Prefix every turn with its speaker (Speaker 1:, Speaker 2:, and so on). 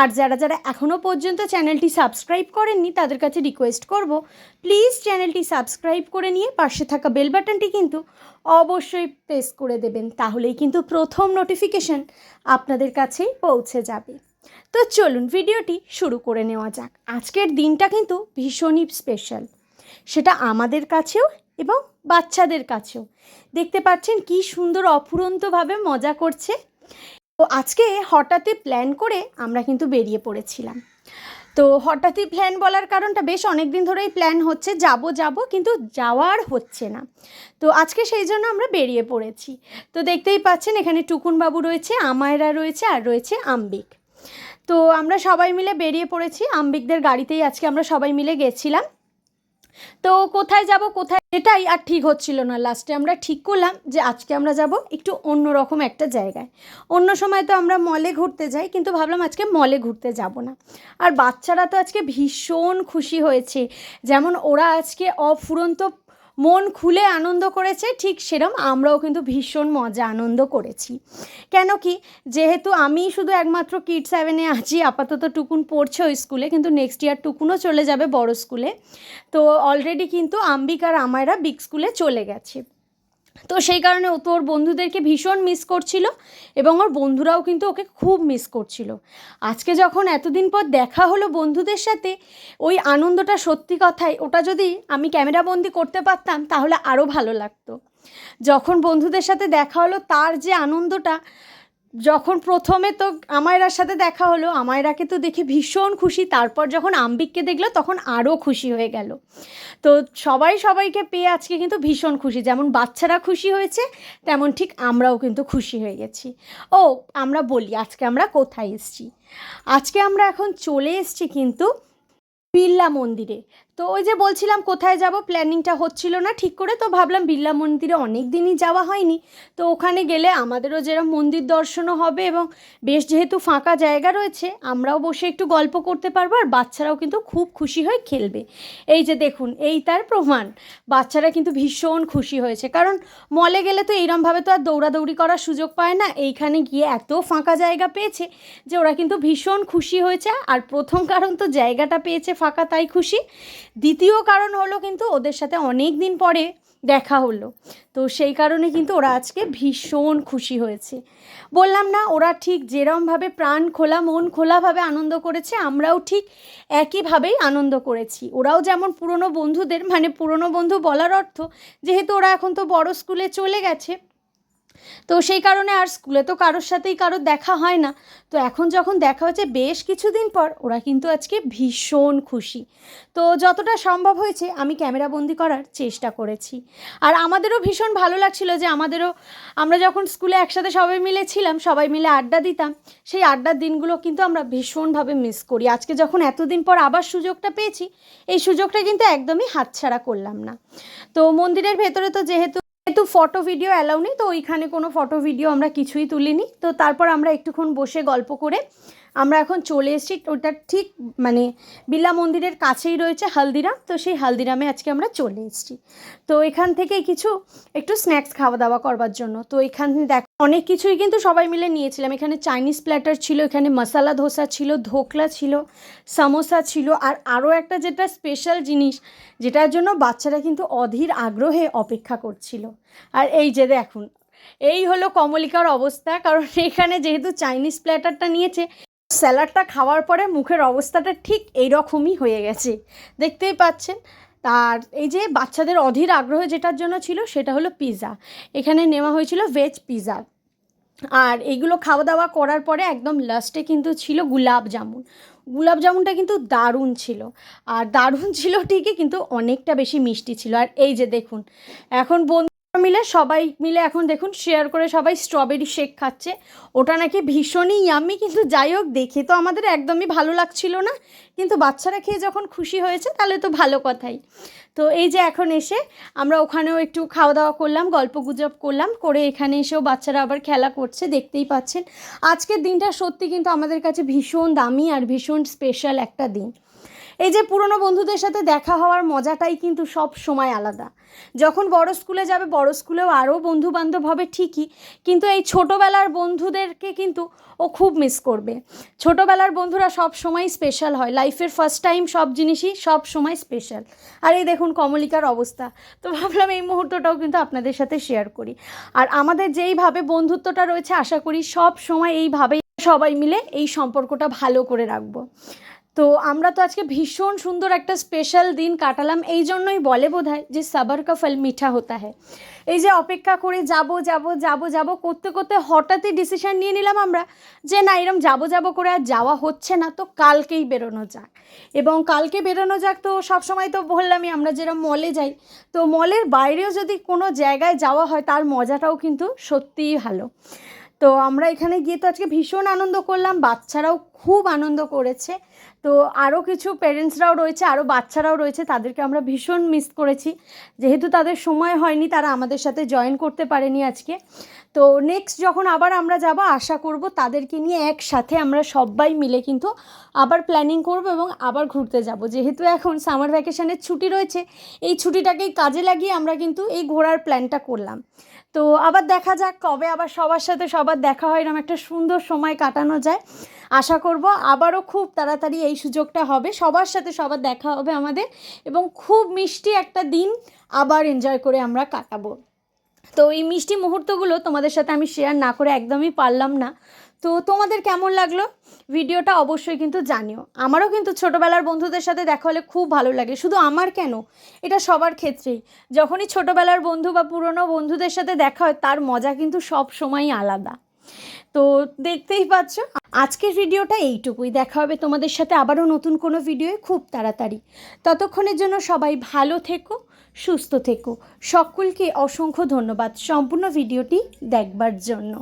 Speaker 1: আর যারা যারা এখনও পর্যন্ত চ্যানেলটি সাবস্ক্রাইব করেননি, তাদের কাছে রিকোয়েস্ট করব প্লিজ চ্যানেলটি সাবস্ক্রাইব করে নিয়ে পাশে থাকা বেল বাটনটি কিন্তু অবশ্যই প্রেস করে দেবেন, তাহলেই কিন্তু প্রথম নোটিফিকেশন আপনাদের কাছেই পৌঁছে যাবে। তো চলুন ভিডিওটি শুরু করে নেওয়া যাক। আজকের দিনটা কিন্তু ভীষণই স্পেশাল সেটা আমাদের কাছেও এবং বাচ্চাদের কাছেও। দেখতে পাচ্ছেন কি সুন্দর অফুরন্তভাবে মজা করছে। তো আজকে হঠাৎই প্ল্যান করে আমরা কিন্তু বেরিয়ে পড়েছিলাম। তো হঠাৎই প্ল্যান বলার কারণটা বেশ অনেক দিন ধরেই প্ল্যান হচ্ছে, যাব যাব, কিন্তু যাওয়ার হচ্ছে না। তো আজকে সেই জন্য আমরা বেরিয়ে পড়েছি। তো দেখতেই পাচ্ছেন, এখানে টুকুনবাবু রয়েছে, আমায়রা রয়েছে আর রয়েছে আম্বিক। তো আমরা সবাই মিলে বেরিয়ে পড়েছি। আম্বিকদের গাড়িতেই আজকে আমরা সবাই মিলে গেছিলাম। তো কোথায় যাব, কোথায় এটাই আর ঠিক হচ্ছিল না। লাস্টে আমরা ঠিক করলাম যে আজকে আমরা যাব একটু অন্য রকম একটা জায়গায়। অন্য সময় তো আমরা মলে ঘুরতে যাই, কিন্তু ভাবলাম আজকে মলে ঘুরতে যাব না। আর বাচ্চারা তো আজকে ভীষণ খুশি হয়েছে। যেমন ওরা আজকে অফুরন্ত মন খুলে আনন্দ করেছে, ঠিক সেরম আমরাও কিন্তু ভীষণ মজা আনন্দ করেছি। কেন কি, যেহেতু আমি শুধু একমাত্র কিড সেভেনে আছি, আপাতত টুকুন পড়ছে ওই স্কুলে কিন্তু নেক্সট ইয়ার টুকুনও চলে যাবে বড় স্কুলে তো অলরেডি কিন্তু আম্বিক আর আমায়রা বিগ স্কুলে চলে গেছে। তো সেই কারণে ও তো ওর বন্ধুদেরকে ভীষণ মিস করছিল এবং ওর বন্ধুরাও কিন্তু ওকে খুব মিস করছিল। আজকে যখন এতদিন পর দেখা হলো বন্ধুদের সাথে, ওই আনন্দটা সত্যি কথাই ওটা যদি আমি ক্যামেরাবন্দি করতে পারতাম তাহলে আরও ভালো লাগতো। যখন বন্ধুদের সাথে দেখা হলো, তার যে আনন্দটা যখন প্রথমে তো আমায়রার সাথে দেখা হলো, আমায়রাকে তো দেখে ভীষণ খুশি। তারপর যখন আম্বিককে দেখল, তখন আরও খুশি হয়ে গেল। তো সবাই সবাইকে পেয়ে আজকে কিন্তু ভীষণ খুশি। যেমন বাচ্চারা খুশি হয়েছে, তেমন ঠিক আমরাও কিন্তু খুশি হয়ে গেছি। ও, আমরা বলি আজকে আমরা কোথায় এসছি? আজকে আমরা এখন চলে এসছি কিন্তু বিড়লা মন্দিরে। তো ওই যে বলছিলাম কোথায় যাব প্ল্যানিংটা হচ্ছিল না ঠিক করে, তো ভাবলাম বিড়লা মন্দিরে অনেক দিনই যাওয়া হয়নি। তো ওখানে গেলে আমাদেরও যেরকম মন্দির দর্শনও হবে এবং বেশ যেহেতু ফাঁকা জায়গা রয়েছে, আমরাও বসে একটু গল্প করতে পারব আর বাচ্চারাও কিন্তু খুব খুশি হয়ে খেলবে। এই যে দেখুন, এই তার প্রমাণ। বাচ্চারা কিন্তু ভীষণ খুশি হয়েছে, কারণ মলে গেলে তো এইরমভাবে তো আর দৌড়াদৌড়ি করার সুযোগ পায় না। এইখানে গিয়ে এত ফাঁকা জায়গা পেয়েছে যে ওরা কিন্তু ভীষণ খুশি হয়েছে। আর প্রথম কারণ তো জায়গাটা পেয়েছে ফাঁকা, তাই খুশি। দ্বিতীয় কারণ হলো কিন্তু ওদের সাথে অনেক দিন পরে দেখা হলো। তো সেই কারণে কিন্তু ওরা আজকে ভীষণ খুশি হয়েছে। বললাম না, ওরা ঠিক যেরমভাবে প্রাণ খোলা, মন খোলাভাবে আনন্দ করেছে, আমরাও ঠিক একইভাবেই আনন্দ করেছি। ওরাও যেমন পুরনো বন্ধুদের মানে পুরনো বন্ধু বলার অর্থ, যেহেতু ওরা এখন তো বড় স্কুলে চলে গেছে তো সেই কারণে আর স্কুলে তো কারোর সাথেই কারোর দেখা হয় না। তো এখন যখন দেখা হচ্ছে বেশ কিছুদিন পর, ওরা কিন্তু আজকে ভীষণ খুশি। তো যতটা সম্ভব হয়েছে আমি ক্যামেরাবন্দি করার চেষ্টা করেছি। আর আমাদেরও ভীষণ ভালো লাগছিল যে আমাদেরও, আমরা যখন স্কুলে একসাথে সবাই মিলে ছিলাম, সবাই মিলে আড্ডা দিতাম, সেই আড্ডার দিনগুলো কিন্তু আমরা ভীষণভাবে মিস করি। আজকে যখন এতদিন পর আবার সুযোগটা পেয়েছি, এই সুযোগটা কিন্তু একদমই হাতছাড়া করলাম না। তো মন্দিরের ভেতরে তো যেহেতু যেহেতু ফটো ভিডিও অ্যালাউ নেই, তো ওইখানে কোনো ফটো ভিডিও আমরা কিছুই তুলিনি। তো তারপর আমরা একটুক্ষণ বসে গল্প করে আমরা এখন চলে এসেছি। ওটা ঠিক মানে বিড়লা মন্দিরের কাছেই রয়েছে হালদিরাম। তো সেই হালদিরামে আজকে আমরা চলে এসেছি। তো এখান থেকে কিছু একটু স্ন্যাক্স খাওয়া দাওয়া করবার জন্য। তো এখান দেখ, অনেক কিছুই কিন্তু সবাই মিলে নিয়েছিলাম। এখানে চাইনিজ প্ল্যাটার ছিল, এখানে মশালা ধোসা ছিল ধোকলা ছিল সামোসা ছিল, আর আরও একটা যেটা স্পেশাল জিনিস, যেটার জন্য বাচ্চারা কিন্তু অধীর আগ্রহে অপেক্ষা করছিল। আর এই যে দেখুন, এই হলো কমলিকার অবস্থা। কারণ এখানে যেহেতু চাইনিজ প্ল্যাটারটা নিয়েছে স্যালাডটা খাওয়ার পরে মুখের অবস্থাটা ঠিক এই রকমই হয়ে গেছে। দেখতেই পাচ্ছেন, আর এই যে বাচ্চাদের অধীর আগ্রহ যেটার জন্য ছিল সেটা হলো পিৎজা এখানে নেওয়া হয়েছিল ভেজ পিৎজা আর এইগুলো খাওয়া দাওয়া করার পরে একদম লাস্টে কিন্তু ছিল গুলাব জামুন। গুলাব জামুনটা কিন্তু দারুণ ছিল। আর দারুণ ছিল ঠিকই, কিন্তু অনেকটা বেশি মিষ্টি ছিল। আর এই যে দেখুন, এখন বন্ধু মিলে সবাই মিলে এখন দেখুন শেয়ার করে সবাই স্ট্রবেরি শেক খাচ্ছে। ওটা নাকি ভীষণই ইয়াম্মি কিন্তু যাই হোক, দেখে তো আমাদের একদমই ভালো লাগছিল না। কিন্তু বাচ্চারা খেয়ে যখন খুশি হয়েছে, তাহলে তো ভালো কথাই। তো এই যে এখন এসে আমরা ওখানেও একটু খাওয়া দাওয়া করলাম, গল্প গুজব করলাম, করে এখানে এসেও বাচ্চারা আবার খেলা করছে, দেখতেই পাচ্ছেন। আজকের দিনটা সত্যি কিন্তু আমাদের কাছে ভীষণ দামি আর ভীষণ স্পেশাল একটা দিন। এই যে পুরনো বন্ধুদের সাথে দেখা হওয়ার মজাটাই কিন্তু সব সময় আলাদা। যখন বড় স্কুলে যাবে, বড় স্কুলেও আরও বন্ধু বান্ধব হবে ঠিকই, কিন্তু এই ছোটোবেলার বন্ধুদেরকে কিন্তু ও খুব মিস করবে। ছোটোবেলার বন্ধুরা সব সময় স্পেশাল হয় লাইফের ফার্স্ট টাইম সব জিনিসই সব সময় স্পেশাল আর এই দেখুন কমলিকার অবস্থা, তো ভাবলাম এই মুহূর্তটাও কিন্তু আপনাদের সাথে শেয়ার করি। আর আমাদের যেইভাবে বন্ধুত্বটা রয়েছে, আশা করি সব সময় এইভাবেই সবাই মিলে এই সম্পর্কটা ভালো করে রাখব। তো আমরা তো আজকে ভীষণ সুন্দর একটা স্পেশাল দিন কাটালাম, এই জন্যই বলে বোধ হয় যে সাবার কা ফল মিঠা হতা হ্যায়। এই যে অপেক্ষা করে যাব যাব যাব যাব, করতে করতে হঠাৎই ডিসিশন নিয়ে নিলাম আমরা যে না, এরম যাব যাব করে আর যাওয়া হচ্ছে না, তো কালকেই বেরোনো যাক। এবং কালকে বেরোনো যাক তো সবসময় তো বললামই আমরা যেরকম মলে যাই, তো মলের বাইরেও যদি কোনো জায়গায় যাওয়া হয় তার মজাটাও কিন্তু সত্যিই ভালো। তো আমরা এখানে গিয়ে তো আজকে ভীষণ আনন্দ করলাম, বাচ্চারাও খুব আনন্দ করেছে। তো আরও কিছু পেরেন্টসরাও রয়েছে আরও বাচ্চারাও রয়েছে, তাদেরকে আমরা ভীষণ মিস করেছি। যেহেতু তাদের সময় হয়নি, তারা আমাদের সাথে জয়েন করতে পারেনি আজকে। তো নেক্সট যখন আবার আমরা যাব, আশা করব তাদেরকে নিয়ে একসাথে আমরা সবাই মিলে কিন্তু আবার প্ল্যানিং করব এবং আবার ঘুরতে যাব। যেহেতু এখন সামার ভ্যাকেশনের ছুটি রয়েছে, এই ছুটিটাকেই কাজে লাগিয়ে আমরা কিন্তু এই ঘোরার প্ল্যানটা করলাম। তো আবার দেখা যাক কবে আবার সবার সাথে সবার দেখা হয় এরকম একটা সুন্দর সময় কাটানো যায়। আশা করব আবারও খুব তাড়াতাড়ি এই সুযোগটা হবে। সবার সাথে সবার দেখা হবে আমাদের এবং খুব মিষ্টি একটা দিন আবার এনজয় করে আমরা কাটাবো। তো এই মিষ্টি মুহূর্তগুলো তোমাদের সাথে আমি শেয়ার না করে একদমই পারলাম না। তো তোমাদের কেমন লাগল? ভিডিওটা অবশ্যই কিন্তু জানিও। আমারও কিন্তু ছোটোবেলার বন্ধুদের সাথে দেখা হলে খুব ভালো লাগে। শুধু আমার কেন? এটা সবার ক্ষেত্রেই। যখনই ছোটোবেলার বন্ধু বা পুরনো বন্ধুদের সাথে দেখা হয়, তার মজা কিন্তু সব সময়ই আলাদা। তো দেখতেই পাচ্ছ। আজকের ভিডিওটা এইটুকুই। দেখা হবে তোমাদের সাথে আবারও নতুন কোনো ভিডিওয়ে খুব তাড়াতাড়ি। ততক্ষণের জন্য সবাই ভালো থেকো, সুস্থ থেকো। সকলকে অসংখ্য ধন্যবাদ। সম্পূর্ণ ভিডিওটি দেখবার জন্য।